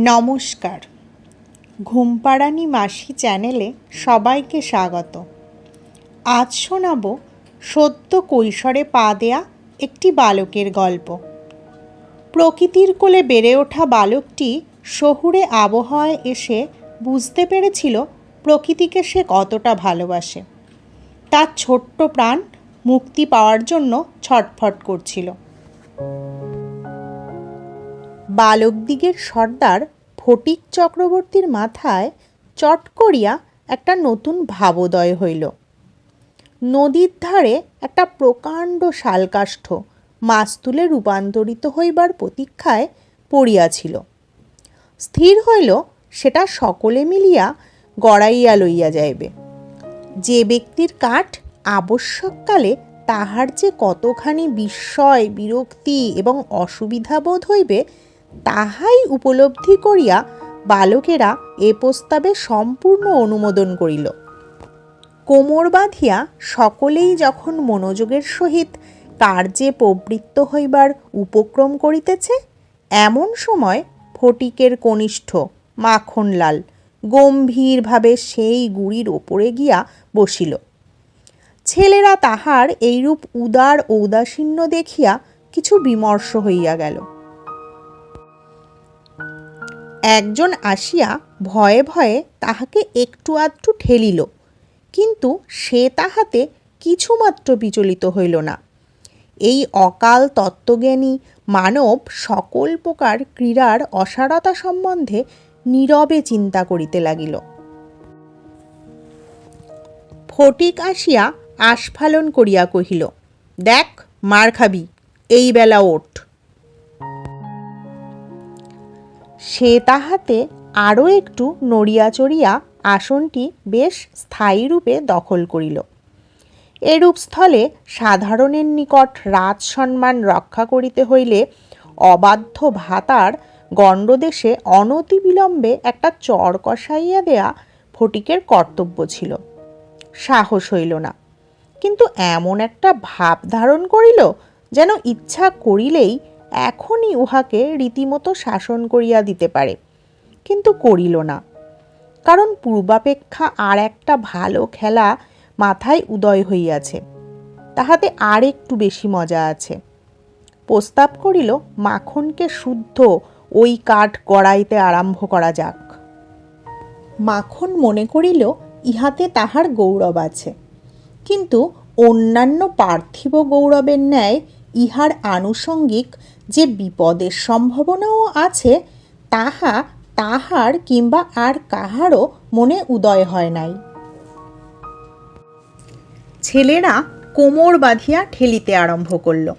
নমস্কার। ঘুমপাড়ানি মাসি চ্যানেলে সবাইকে স্বাগত। আজ শোনাব সদ্য কৈশোরে পা দেয়া একটি বালকের গল্প। প্রকৃতির কোলে বেড়ে ওঠা বালকটি শহুরে আবহাওয়ায় এসে বুঝতে পেরেছিল প্রকৃতিকে সে কতটা ভালোবাসে। তার ছোট্ট প্রাণ মুক্তি পাওয়ার জন্য ছটফট করছিল। বালকদিগের সর্দার ফটিক চক্রবর্তীর মাথায় চট করিয়া একটা নতুন ভাবোদয় হইল। নদীর ধারে একটা প্রকাণ্ড শালকাষ্ঠ মাস্তুলে রূপান্তরিত হইবার প্রতীক্ষায় পড়িয়াছিল। স্থির হইল, সেটা সকলে মিলিয়া গড়াইয়া লইয়া যাইবে। যে ব্যক্তির কাঠ আবশ্যককালে তাহার যে কতখানি বিস্ময়, বিরক্তি এবং অসুবিধা বোধ হইবে তাহাই উপলব্ধি করিয়া বালকেরা এ প্রস্তাবে সম্পূর্ণ অনুমোদন করিল। কোমর বাঁধিয়া সকলেই যখন মনোযোগের সহিত কার্যে প্রবৃত্ত হইবার উপক্রম করিতেছে, এমন সময় ফটিকের কনিষ্ঠ মাখনলাল গম্ভীরভাবে সেই গুড়ির ওপরে গিয়া বসিল। ছেলেরা তাহার এইরূপ উদার ঔদাসীন্য দেখিয়া কিছু বিমর্ষ হইয়া গেল। একজন আসিয়া ভয়ে ভয়ে তাহাকে একটু আধটু ঠেলিল, কিন্তু সে তাহাতে কিছুমাত্র বিচলিত হইল না। এই অকাল তত্ত্বজ্ঞানী মানব সকল প্রকার ক্রীড়ার অসারতা সম্বন্ধে নীরবে চিন্তা করিতে লাগিল। ফটিক আসিয়া আস্ফালন করিয়া কহিল, দেখ, মার খাবি, এই বেলা ওঠ। সে তাহাতে আরও একটু নড়িয়া চড়িয়া আসনটি বেশ স্থায়ীরূপে দখল করিল। এরূপ স্থলে সাধারণের নিকট রাজ সম্মান রক্ষা করিতে হইলে অবাধ্য ভাতার গণ্ডদেশে অনতিবিলম্বে একটা চর কষাইয়া দেয়া ফটিকের কর্তব্য ছিল। সাহস হইল না। কিন্তু এমন একটা ভাব ধারণ করিল যেন ইচ্ছা করিলেই এখনই উহাকে রীতিমতো শাসন করিয়া দিতে পারে, কিন্তু করিল না। কারণ পূর্বাপেক্ষা আর একটা ভালো খেলা মাথায় উদয় হইয়াছে, তাহাতে আর একটু বেশি মজা আছে। প্রস্তাব করিল, মাখনকে শুদ্ধ ওই কাঠ গড়াইতে আরম্ভ করা যাক। মাখন মনে করিল, ইহাতে তাহার গৌরব আছে। কিন্তু অন্যান্য পার্থিব গৌরবের ন্যায় ইহার আনুষঙ্গিক যে বিপদের সম্ভাবনাও আছে, তাহা তাহার কিংবা আর কাহারও মনে উদয় হয় নাই। ছেলেরা কোমর বাঁধিয়া ঠেলিতে আরম্ভ করল।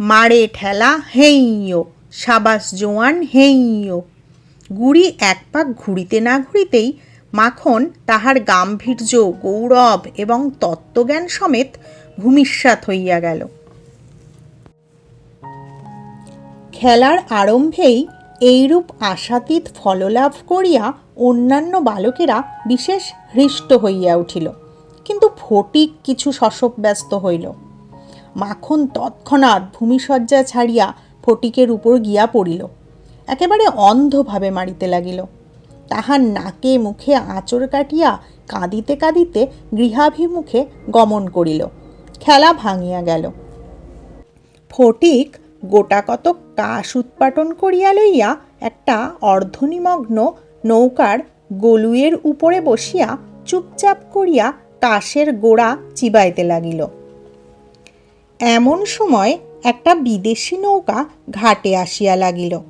মারে ঠেলা হেইও সাবাস জোয়ান হেইও গুড়ি এক পাক ঘুরিতে না ঘুরিতেই মাখন তাহার গাম্ভীর্য, গৌরব এবং তত্ত্বজ্ঞান সমেত ভূমিষ্যাত হইয়া গেল। খেলার আরম্ভেই এইরূপ আশাতীত ফললাভ করিয়া অন্যান্য বালকেরা বিশেষ হৃষ্ট হইয়া উঠিল। কিন্তু ফটিক কিছু শশব ব্যস্ত হইল। মাখন তৎক্ষণাৎ ভূমিসজ্জা ছাড়িয়া ফটিকের উপর গিয়া পড়িল। একেবারে অন্ধভাবে মারিতে লাগিল। তাহার নাকে মুখে আঁচড় কাটিয়া কাঁদিতে কাঁদিতে গৃহাভিমুখে গমন করিল। খেলা ভাঙিয়া গেল। ফটিক গোটা কত কাশ উৎপাটন করিয়া লইয়া একটা অর্ধনিমগ্ন নৌকার গলুয়ের উপরে বসিয়া চুপচাপ করিয়া কাশের গোড়া চিবাইতে লাগিল। এমন সময় একটা বিদেশি নৌকা ঘাটে আসিয়া লাগিল।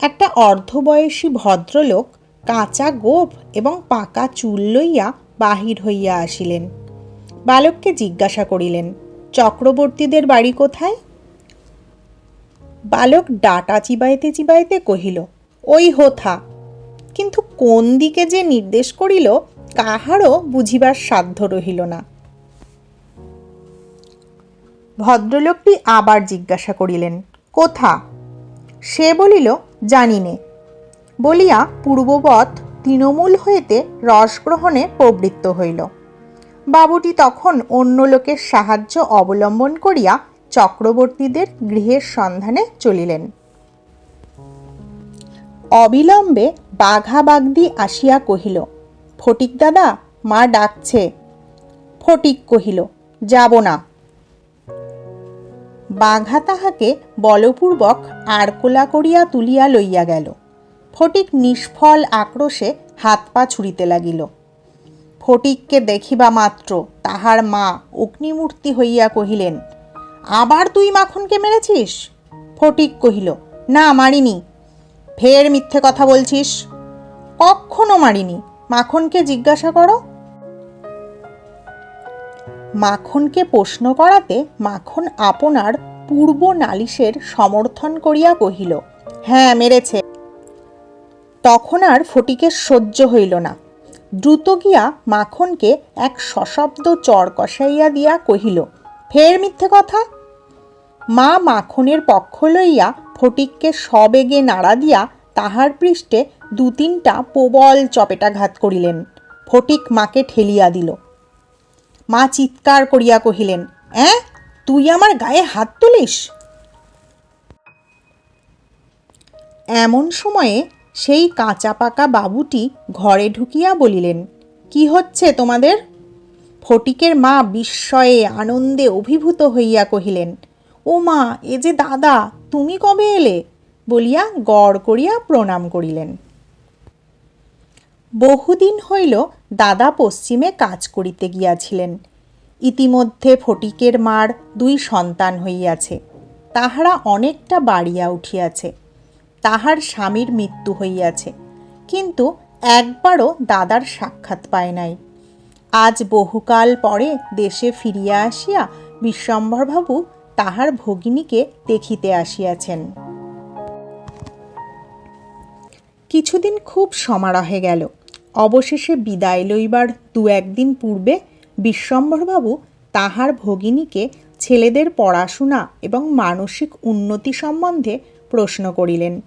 একটা অর্ধবয়সী ভদ্রলোক কাঁচা গোপ এবং পাকা চুল লইয়া বাহির হইয়া আসিলেন। বালককে জিজ্ঞাসা করিলেন, চক্রবর্তীদের বাড়ি কোথায়? বালক ডাটা চিবাইতে চিবাইতে কহিল, ওই হোথা। কিন্তু কোন দিকে যে নির্দেশ করিল, কাহারও বুঝিবার সাধ্য রহিল না। ভদ্রলোকটি আবার জিজ্ঞাসা করিলেন, কোথা? সে বলিল জানি নে বলিয়া পূর্ববৎ তৃণমূল হইতে রসগ্রহণে প্রবৃত্ত হইল। বাবুটি তখন অন্য লোকের সাহায্য অবলম্বন করিয়া চক্রবর্তীদের গৃহের সন্ধানে চলিলেন। অবিলম্বে বাঘা বাগদি আসিয়া কহিল, ফটিক দাদা, মা ডাকছে। ফটিক কহিল, যাব না। বাঘা তাহাকে বলপূর্বক আড়কোলা করিয়া তুলিয়া লইয়া গেল। ফটিক নিষ্ফল আক্রোশে হাত পা ছুড়িতে লাগিল। ফটিককে দেখিবা মাত্র, তাহার মা অগ্নিমূর্তি হইয়া কহিলেন আবার তুই মাখনকে মেরেছিস? ফটিক কহিল, না, মারিনি। ফের মিথ্যে কথা বলছিস? কখনো মারিনি। মাখনকে জিজ্ঞাসা করো। মাখনকে প্রশ্ন করাতে মাখন আপনার পূর্ব নালিশের সমর্থন করিয়া কহিল হ্যাঁ মেরেছে। তখন আর ফটিকের সহ্য হইল না। দ্রুত গিয়া মাখনকে এক সশব্দ চর কষাইয়া দিয়া কহিল, ফের মিথ্যে কথা? মা মাখনের পক্ষ লইয়া ফটিককে সবেগে নাড়া দিয়া তাহার পৃষ্ঠে দু তিনটা প্রবল চপেটাঘাত করিলেন। ফটিক মাকে ঠেলিয়া দিল। মা চিৎকার করিয়া কহিলেন, অ্যাঁ, তুই আমার গায়ে হাত তুলিস? এমন সময়ে সেই কাঁচা পাকা বাবুটি ঘরে ঢুকিয়া বলিলেন, কি হচ্ছে তোমাদের? ফটিকের মা বিস্ময়ে আনন্দে অভিভূত হইয়া কহিলেন ও মা এ যে দাদা, তুমি কবে এলে? বলিয়া গড় করিয়া প্রণাম করিলেন। বহুদিন হইল দাদা পশ্চিমে কাজ করিতে গিয়াছিলেন। ইতিমধ্যে ফটিকের মার দুই সন্তান হইয়াছে। তাহারা অনেকটা বাড়িয়া উঠিয়াছে। তাহার স্বামীর মৃত্যু হইয়াছে। কিন্তু একবারও দাদার সাক্ষাৎ পায় নাই। আজ বহুকাল পরে দেশে ফিরিয়া আসিয়া বিশ্বম্ভরবাবু তাহার ভগিনীকে দেখিতে আসিয়াছেন। কিছুদিন খুব সমারহে গেল। অবশেষে বিদায় লইবার দু একদিন পূর্বে বিশ্বম্ভরবাবু তাহার ভগিনীকে ছেলেদের পড়াশোনা এবং মানসিক উন্নতি সম্বন্ধে প্রশ্ন করিলেন।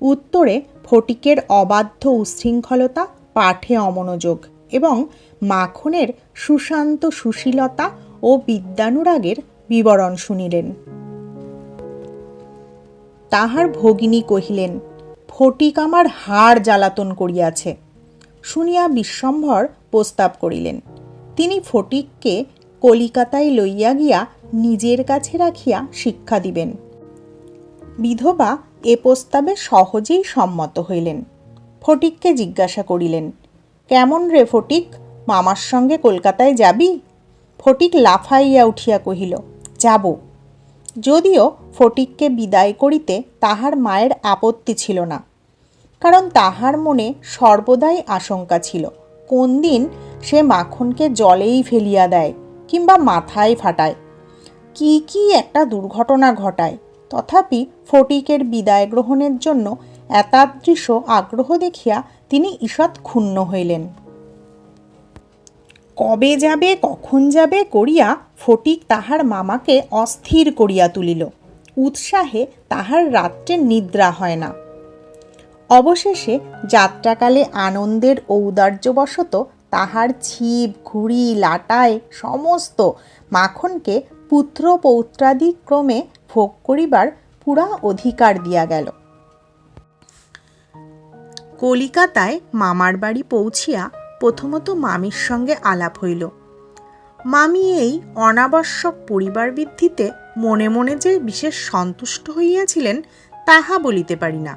উত্তরে ফটিকের অবাধ্য উচ্ছৃঙ্খলতা, পাঠে অমনোযোগ এবং মাখনের সুশান্ত সুশীলতা ও বিদ্যানুরাগের বিবরণ শুনিলেন। তাহার ভগিনী কহিলেন ফটিক আমার হাড় জ্বালাতন করিয়াছে। শুনিয়া বিশ্বম্ভর প্রস্তাব করিলেন, তিনি ফটিককে কলিকাতায় লইয়া গিয়া নিজের কাছে রাখিয়া শিক্ষা দিবেন। বিধবা এ প্রস্তাবে সহজেই সম্মত হইলেন। ফটিককে জিজ্ঞাসা করিলেন, কেমন রে ফটিক, মামার সঙ্গে কলকাতায় যাবি? ফটিক লাফাইয়া উঠিয়া কহিল যাব। যদিও ফটিককে বিদায় করিতে তাহার মায়ের আপত্তি ছিল না, কারণ তাহার মনে সর্বদাই আশঙ্কা ছিল, কোন দিন সে মাখনকে জলেই ফেলিয়া দেয় কিংবা মাথায় ফাটায়। কি কি একটা দুর্ঘটনা ঘটায়, তথাপি ফটিকের বিদায় গ্রহণের জন্য এতাদৃশ আগ্রহ দেখিয়া তিনি ঈষৎ ক্ষুণ্ণ হইলেন। কবে যাবে, কখন যাবে করিয়া ফটিক তাহার মামাকে অস্থির করিয়া তুলিল। উৎসাহে তাহার রাত্রে নিদ্রা হয় না। অবশেষে যাত্রাকালে আনন্দের ঔদার্যবশত তাহার ছিপ, ঘুড়ি, লাটায় সমস্ত মাখনকে পুত্র পৌত্রাদি ক্রমে ভোগ করিবার পুরা অধিকার দিয়া গেল। কলিকাতায় মামার বাড়ি পৌঁছিয়া প্রথমত মামির সঙ্গে আলাপ হইল। মামি এই অনাবশ্যক পরিবার বৃদ্ধিতে মনে মনে যে বিশেষ সন্তুষ্ট হইয়াছিলেন, তাহা বলিতে পারি না।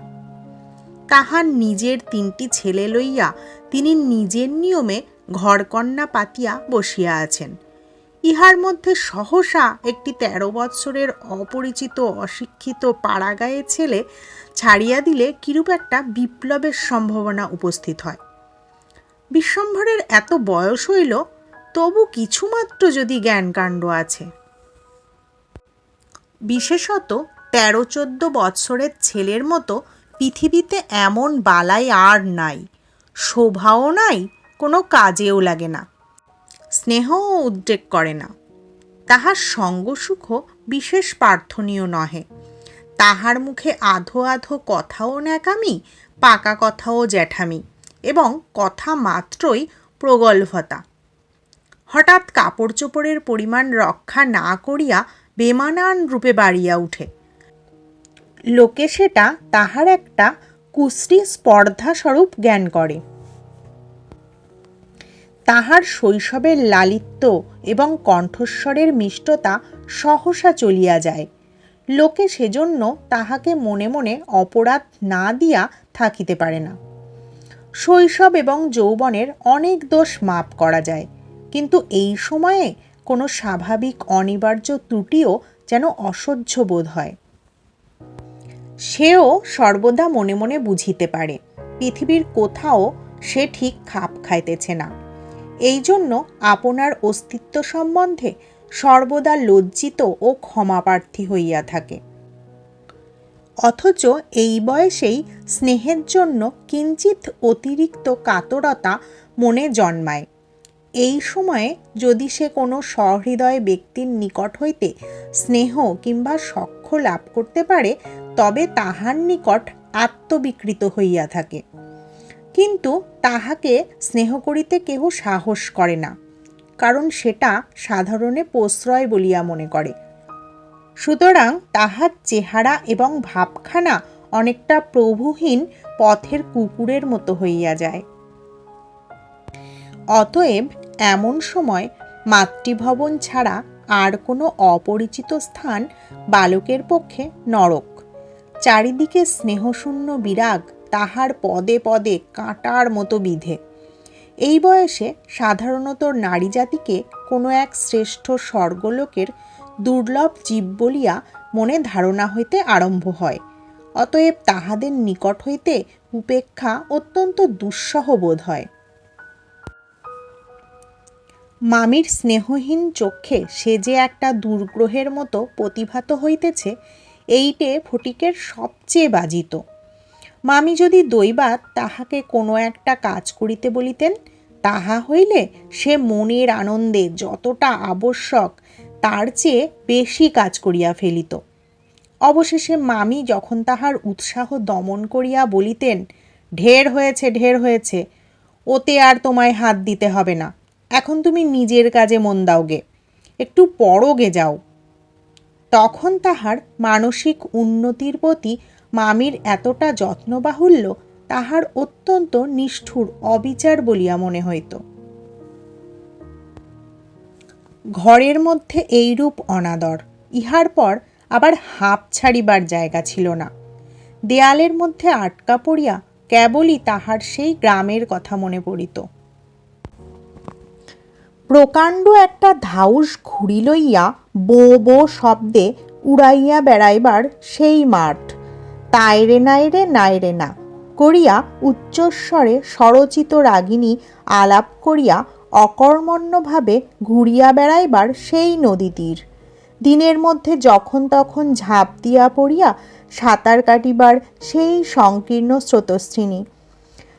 তাহার নিজের তিনটি ছেলে লইয়া তিনি নিজের নিয়মে ঘরকন্যা পাতিয়া বসিয়া আছেন। ইহার মধ্যে সহসা একটি তেরো বৎসরের অপরিচিত অশিক্ষিত পাড়াগাঁয়ে ছেলে ছাড়িয়া দিলে কিরূপ একটা বিপ্লবের সম্ভাবনা উপস্থিত হয়। বিশ্বম্ভরের এত বয়স হইল, তবু কিছুমাত্র যদি জ্ঞানকাণ্ড আছে। বিশেষত তেরো চোদ্দ বৎসরের ছেলের মতো পৃথিবীতে এমন বালাই আর নাই, শোভাও নাই, কোনো কাজেও লাগে না, স্নেহও উদ্রেক করে না। তাহার সঙ্গসুখ বিশেষ প্রার্থনীয় নহে। তাহার মুখে আধো আধো কথাও ন্যাকামি, পাকা কথাও জ্যাঠামি। এবং কথা মাত্রই প্রগল্ভতা। হঠাৎ কাপড় চোপড়ের পরিমাণ রক্ষা না করিয়া বেমানান রূপে বাড়িয়া উঠে। লোকে সেটা তাহার একটা কুশ্রী স্পর্ধাস্বরূপ জ্ঞান করে। তাহার শৈশবের লালিত্য এবং কণ্ঠস্বরের মিষ্টতা সহসা চলিয়া যায়। লোকে সেজন্য তাহাকে মনে মনে অপরাধ না দিয়া থাকিতে পারে না। শৈশব এবং যৌবনের অনেক দোষ মাপ করা যায়। কিন্তু এই সময়ে কোনো স্বাভাবিক অনিবার্য ত্রুটিও যেন অসহ্য বোধ হয়। সেও সর্বদা মনে মনে বুঝিতে পারে, পৃথিবীর কোথাও সে ঠিক খাপ খাইতেছে না। এই জন্য আপনার অস্তিত্ব সম্বন্ধে সর্বদা লজ্জিত ও ক্ষমাপ্রার্থী হইয়া থাকে। অথচ এই বয়সেই স্নেহের জন্য কিঞ্চিত অতিরিক্ত কাতরতা মনে জন্মায়। এই সময়ে যদি সে কোনো সহৃদয় ব্যক্তির নিকট হইতে স্নেহ কিংবা সখ্য লাভ করতে পারে, তবে তাহার নিকট আত্মবিকৃত হইয়া থাকে। কিন্তু তাহাকে স্নেহ করিতে কেহ সাহস করে না, কারণ সেটা সাধারণে প্রশ্রয় বলিয়া মনে করে। সুতরাং তাহার চেহারা এবং ভাবখানা অনেকটা প্রভুহীন পথের কুকুরের মতো হইয়া যায়। অতএব এমন সময় মাতৃভবন ছাড়া আর কোনো অপরিচিত স্থান বালকের পক্ষে নরক। চারিদিকে স্নেহশূন্য বিরাগ তাহার পদে পদে কাঁটার মতো বিধে। এই বয়সে সাধারণত নারী জাতিকে কোনো এক শ্রেষ্ঠ স্বর্গলোকের দুর্লভ জীব বলিয়া মনে ধারণা হইতে আরম্ভ হয়। অতএব তাহাদের নিকট হইতে উপেক্ষা অত্যন্ত দুঃসহ বোধ হয়। মামির স্নেহহীন চক্ষে সে যে একটা দুর্গ্রহের মতো প্রতিভাত হইতেছে, এইটে ফটিকের সবচেয়ে বাজিত। মামি যদি দৈবাত তাহাকে কোনো একটা কাজ করিতে বলিতেন, তাহা হইলে সে মনের আনন্দে যতটা আবশ্যক তার চেয়ে বেশি কাজ করিয়া ফেলিত। অবশেষে মামি যখন তাহার উৎসাহ দমন করিয়া বলিতেন, ঢের হয়েছে ঢের হয়েছে, ওতে আর তোমায় হাত দিতে হবে না। এখন তুমি নিজের কাজে মন দাওগে, একটু পরগে যাও। তখন তাহার মানসিক উন্নতির প্রতি মামির এতটা যত্নবাহুল্য তাহার অত্যন্ত নিষ্ঠুর অবিচার বলিয়া মনে হইত। ঘরের মধ্যে এইরূপ অনাদর। ইহার পর আবার হাঁপ ছাড়িবার জায়গা ছিল না। দেয়ালের মধ্যে আটকা পড়িয়া কেবলই তাহার সেই গ্রামের কথা মনে পড়িত। প্রকাণ্ড একটা ধাউস ঘুড়ি লইয়া বো বো শব্দে উড়াইয়া বেড়াইবার সেই মাঠ। তাইরে নাইরে নাইরে না করিয়া উচ্চস্বরে স্বরচিত রাগিনী আলাপ করিয়া অকর্মণ্যভাবে ঘুরিয়া বেড়াইবার সেই নদী তীর। দিনের মধ্যে যখন তখন ঝাঁপ দিয়া পড়িয়া সাঁতার কাটিবার সেই সংকীর্ণ স্রোতস্বিনী।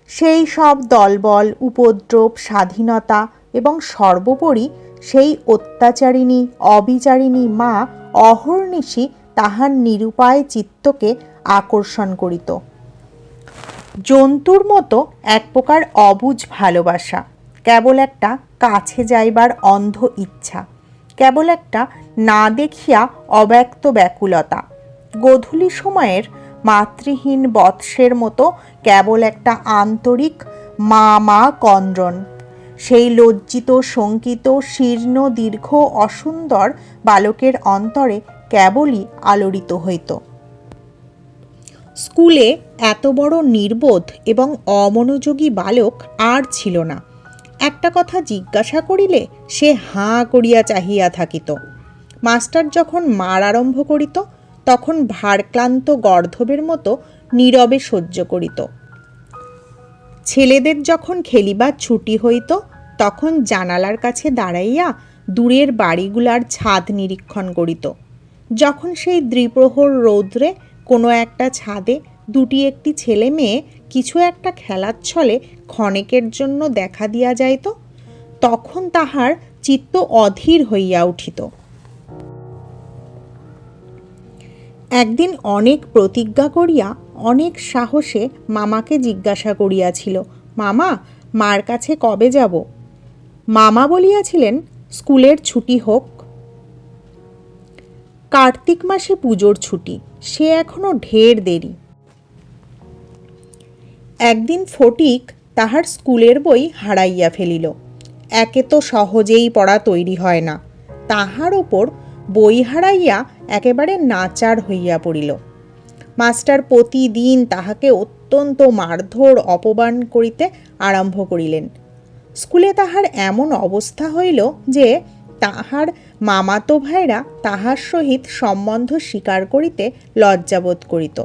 সেই সব দলবল, উপদ্রব, স্বাধীনতা এবং সর্বোপরি সেই অত্যাচারিণী, অবিচারিণী মা অহর্নিশি তাহার নিরুপায় চিত্তকে আকর্ষণ করিত। জন্তুর মতো এক প্রকার অবুঝ ভালোবাসা। কেবল একটা কাছে যাইবার অন্ধ ইচ্ছা, কেবল একটা না দেখিয়া অব্যক্ত ব্যাকুলতা। গধূলি সময়ের মাতৃহীন বৎসের মতো কেবল একটা আন্তরিক মা মা কন্দ্রন সেই লজ্জিত, শঙ্কিত, শীর্ণ, দীর্ঘ, অসুন্দর বালকের অন্তরে কেবলই আলোড়িত হইত। স্কুলে এত বড় নির্বোধ এবং অমনোযোগী বালক আর ছিল না। একটা কথা জিজ্ঞাসা করিলে সে হাঁ করিয়া চাহিয়া থাকিত। মাস্টার যখন মার আরম্ভ করিত, তখন ভারক্লান্ত গর্ধবের মতো নীরবে সহ্য করিত। ছেলেদের যখন খেলিবার ছুটি হইত, তখন জানালার কাছে দাঁড়াইয়া দূরের বাড়িগুলার ছাদ নিরীক্ষণ করিত। যখন সেই দ্বিপ্রহর রৌদ্রে কোনো একটা ছাদে দুটি একটি ছেলে মেয়ে কিছু একটা খেলার ছলে ক্ষণেকের জন্য দেখা দিয়া যাইত, তখন তাহার চিত্ত অধীর হইয়া উঠিত। একদিন অনেক প্রতিজ্ঞা করিয়া অনেক সাহসে মামাকে জিজ্ঞাসা করিয়াছিল, মামা, মার কাছে কবে যাব? মামা বলিয়াছিলেন, স্কুলের ছুটি হোক। কার্তিক মাসে পুজোর ছুটি, সে এখনও ঢের দেরি। একদিন ফটিক তাহার স্কুলের বই হারাইয়া ফেলিল। একে তো সহজেই পড়া তৈরি হয় না। তাহার ওপর বই হারাইয়া একেবারে নাচার হইয়া পড়িল। মাস্টার প্রতিদিন তাহাকে অত্যন্ত মারধর অপমান করিতে আরম্ভ করিলেন। স্কুলে তাহার এমন অবস্থা হইল যে, তাহার মামাতো ভাইরা তাহার সহিত সম্বন্ধ স্বীকার করিতে লজ্জাবোধ করিত।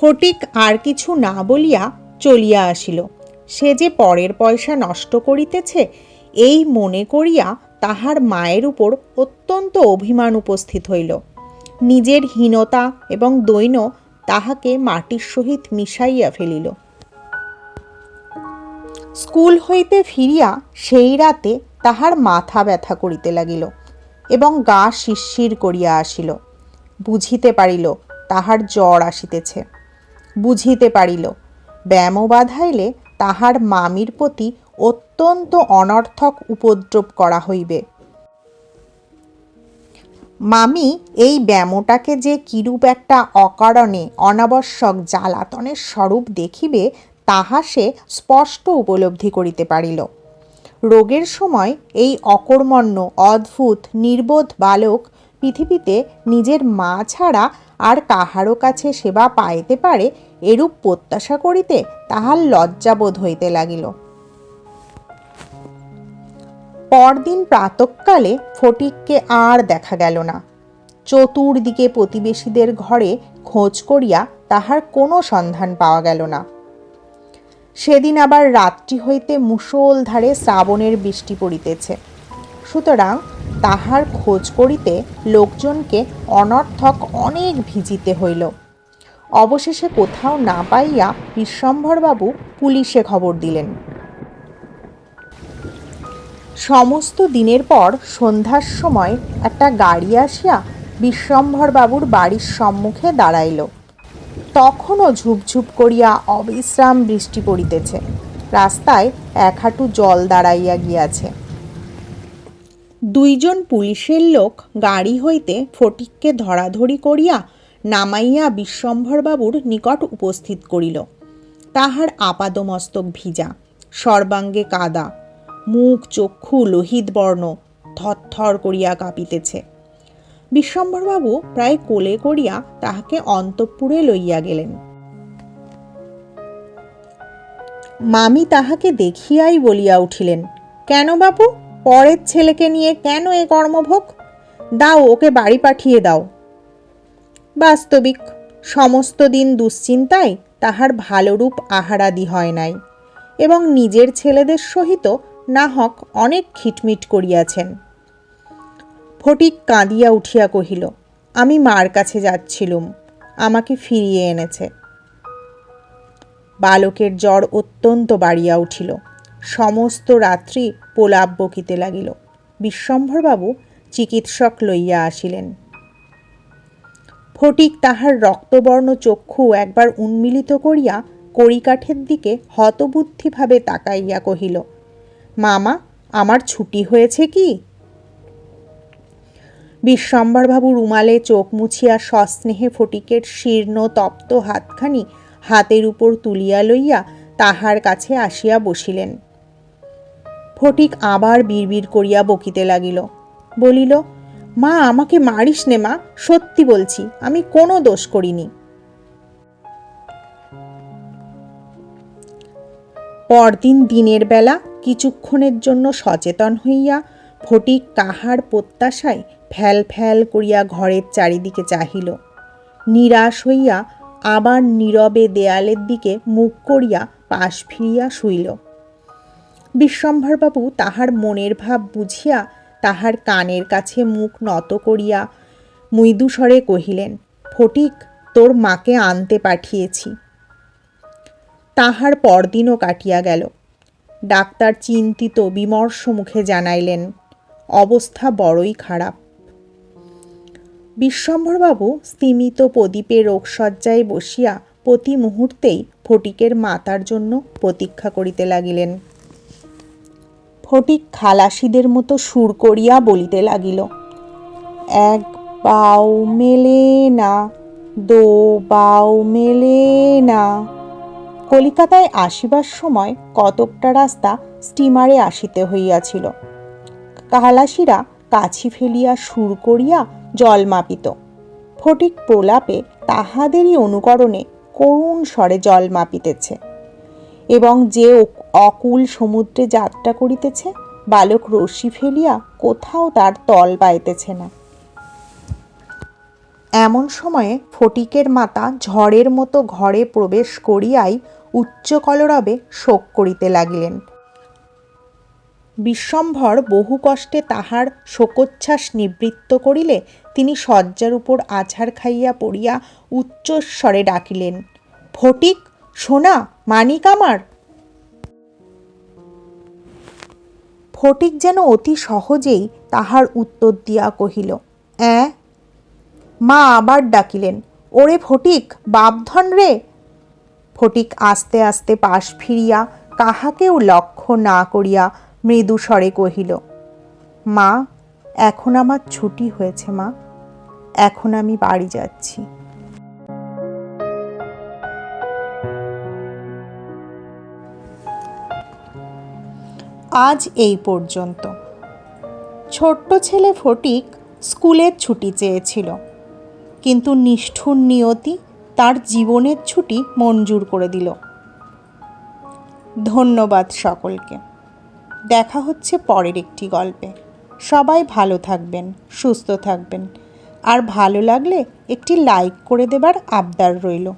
ফটিক আর কিছু না বলিয়া চলিয়া আসিল। সে যে পরের পয়সা নষ্ট করিতেছে, এই মনে করিয়া তাহার মায়ের উপর অত্যন্ত অভিমান উপস্থিত হইল। নিজের হীনতা এবং দৈন্য তাহাকে মাটির সহিত মিশাইয়া ফেলিল। স্কুল হইতে ফিরিয়া সেই রাতে তাহার মাথা ব্যথা করিতে লাগিল এবং গা শিরশির করিয়া আসিল। বুঝিতে পারিল তাহার জ্বর আসিতেছে। বুঝিতে পারিল। ব্যায়াম বাধাইলে তাহার মামির প্রতি অত্যন্ত অনর্থক উপদ্রব করা হইবে। মামি, এই ব্যামোটাকে যে কিরূপ একটা অকারণে, অনাবশ্যক জ্বালাতনের স্বরূপ দেখিবে, তাহা সে স্পষ্ট উপলব্ধি করিতে পারিল। রোগের সময় এই অকর্মণ্য, অদ্ভুত, নির্বোধ বালক পৃথিবীতে নিজের মা ছাড়া আর কাহারও কাছে সেবা পাইতে পারে, এরূপ প্রত্যাশা করিতে তাহার লজ্জাবোধ হইতে লাগিল। পরদিন প্রাতকালে ফটিককে আর দেখা গেল না। চতুর্দিকে প্রতিবেশীদের ঘরে খোঁজ করিয়া তাহার কোনো সন্ধান পাওয়া গেল না। সেদিন আবার রাত্রি হইতে মুষলধারে শ্রাবণের বৃষ্টি পড়িতেছে। সুতরাং তাহার খোঁজ করিতে লোকজনকে অনর্থক অনেক ভিজিতে হইল। অবশেষে কোথাও না পাইয়া বিশ্বম্ভরবাবু পুলিশে খবর দিলেন। সমস্ত দিনের পর সন্ধ্যার সময় একটা গাড়ি আসিয়া বিশ্বম্ভরবাবুর বাড়ির সম্মুখে দাঁড়াইল। তখনও ঝুপঝুপ করিয়া অবিশ্রাম বৃষ্টি পড়িতেছে। রাস্তায় এক হাঁটু জল দাঁড়াইয়া গিয়াছে। দুইজন পুলিশের লোক গাড়ি হইতে ফটিককে ধরাধরি করিয়া নামাইয়া বিশ্বম্ভরবাবুর নিকট উপস্থিত করিল। তাহার আপাদমস্তক ভিজা, সর্বাঙ্গে কাদা, মুখ, চক্ষু, লোহিত বর্ণ থরথর করিয়া কাঁপিতেছে। বিশ্বম্ভরবাবু প্রায় কোলে করিয়া তাহাকে অন্তঃপুরে লইয়া গেলেন। মামি তাহাকে দেখিয়াই বলিয়া উঠিলেন, কেন বাবু পরের ছেলেকে নিয়ে কেন এ কর্মভোগ? দাও, ওকে বাড়ি পাঠিয়ে দাও। বাস্তবিক, সমস্ত দিন দুশ্চিন্তায় তাহার ভালোরূপ আহারাদি হয় নাই এবং নিজের ছেলেদের সহিত নাহক অনেক খিটমিট করিয়াছেন। ফটিক কাঁদিয়া উঠিয়া কহিল, আমি মার কাছে যাচ্ছিলুম, আমাকে ফিরিয়ে এনেছে। বালকের জ্বর অত্যন্ত বাড়িয়া উঠিল। সমস্ত রাত্রি পোলাপ বকিতে লাগিল। বিশ্বম্ভরবাবু চিকিৎসক লইয়া আসিলেন। ফটিক তাহার রক্তবর্ণ চক্ষু একবার উন্মিলিত করিয়া কড়িকাঠের দিকে হতবুদ্ধিভাবে তাকাইয়া কহিল, মামা, আমার ছুটি হয়েছে কি? বিশ্বম্বরবাবু রুমালে চোখ মুছিয়া সস্নেহে ফটিকের শীর্ণ তপ্ত হাতখানি হাতের উপর তুলিয়া লইয়া তাহার কাছে আসিয়া বসিলেন। ফটিক আবার বিড়বিড় করিয়া বকিতে লাগিল। বলিল, মা, আমাকে মারিস নে মা, সত্যি বলছি, আমি কোনো দোষ করিনি। পরদিন দিনের বেলা কিছুক্ষণের জন্য সচেতন হইয়া ফটিক কাহার প্রত্যাশায় ফ্যাল ফ্যাল করিয়া ঘরের চারিদিকে চাহিল। নিরাশ হইয়া আবার নীরবে দেয়ালের দিকে মুখ করিয়া পাশ ফিরিয়া শুইল। বিশ্বম্ভরবাবু তাহার মনের ভাব বুঝিয়া তাহার কানের কাছে মুখ নত করিয়া মৃদুস্বরে কহিলেন, ফটিক, তোর মাকে আনতে পাঠিয়েছি। তাহার পরদিনও কাটিয়া গেল। ডাক্তার চিন্তিত বিমর্ষ মুখে জানাইলেন, অবস্থা বড়ই খারাপ। বিশ্বম্ভরবাবু স্তিমিত প্রদীপে রোগশয্যায় বসিয়া প্রতি মুহূর্তেই ফটিকের মাতার জন্য প্রতীক্ষা করিতে লাগিলেন। ফটিক খালাসিদের মতো সুর করিয়া বলিতে লাগিল, এক বাউ মেলে না, দো বাউ মেলে না। কলিকাতায় আসিবার সময় কতকটা রাস্তা স্টিমারে আসিতে হইয়াছিল। কালাসিরা কাছি ফেলিয়া সুর করিয়া জল মাপিত। ফটিক প্রলাপে তাহাদেরই অনুকরণে করুণ স্বরে জল মাপিতেছে। এবং যে অকুল সমুদ্রে যাত্রা করিতেছে, বালক রশি ফেলিয়া কোথাও তার তল পাইতেছে না। এমন সময়ে ফটিকের মাতা ঝড়ের মতো ঘরে প্রবেশ করিয়াই উচ্চ কলরবে শোক করিতে লাগিলেন। বিশ্বম্ভর বহু কষ্টে তাহার শোকোচ্ছ্বাস নিবৃত্ত করিলে তিনি শয্যার উপর আছাড় খাইয়া পড়িয়া উচ্চস্বরে ডাকিলেন, ফটিক সোনা, মানিক আমার। ফটিক যেন অতি সহজেই তাহার উত্তর দিয়া কহিল অ্যাঁ মা আবার ডাকিলেন, ওরে ফটিক, বাপধন রে? ফটিক আস্তে আস্তে পাশ ফিরিয়া কাহাকেও লক্ষ্য না করিয়া মৃদু স্বরে কহিল, মা, এখন আমার ছুটি হয়েছে মা, এখন আমি বাড়ি যাচ্ছি। আজ এই পর্যন্ত। ছোট্ট ছেলে ফটিক স্কুলের ছুটি চেয়েছিল। কিন্তু নিষ্ঠুর নিয়তি তার জীবনের ছুটি মঞ্জুর করে দিল। ধন্যবাদ সকলকে। দেখা হচ্ছে পরের একটি গল্পে। সবাই ভালো থাকবেন, সুস্থ থাকবেন। আর ভালো লাগলে একটি লাইক করে দেবার আবদার রইল।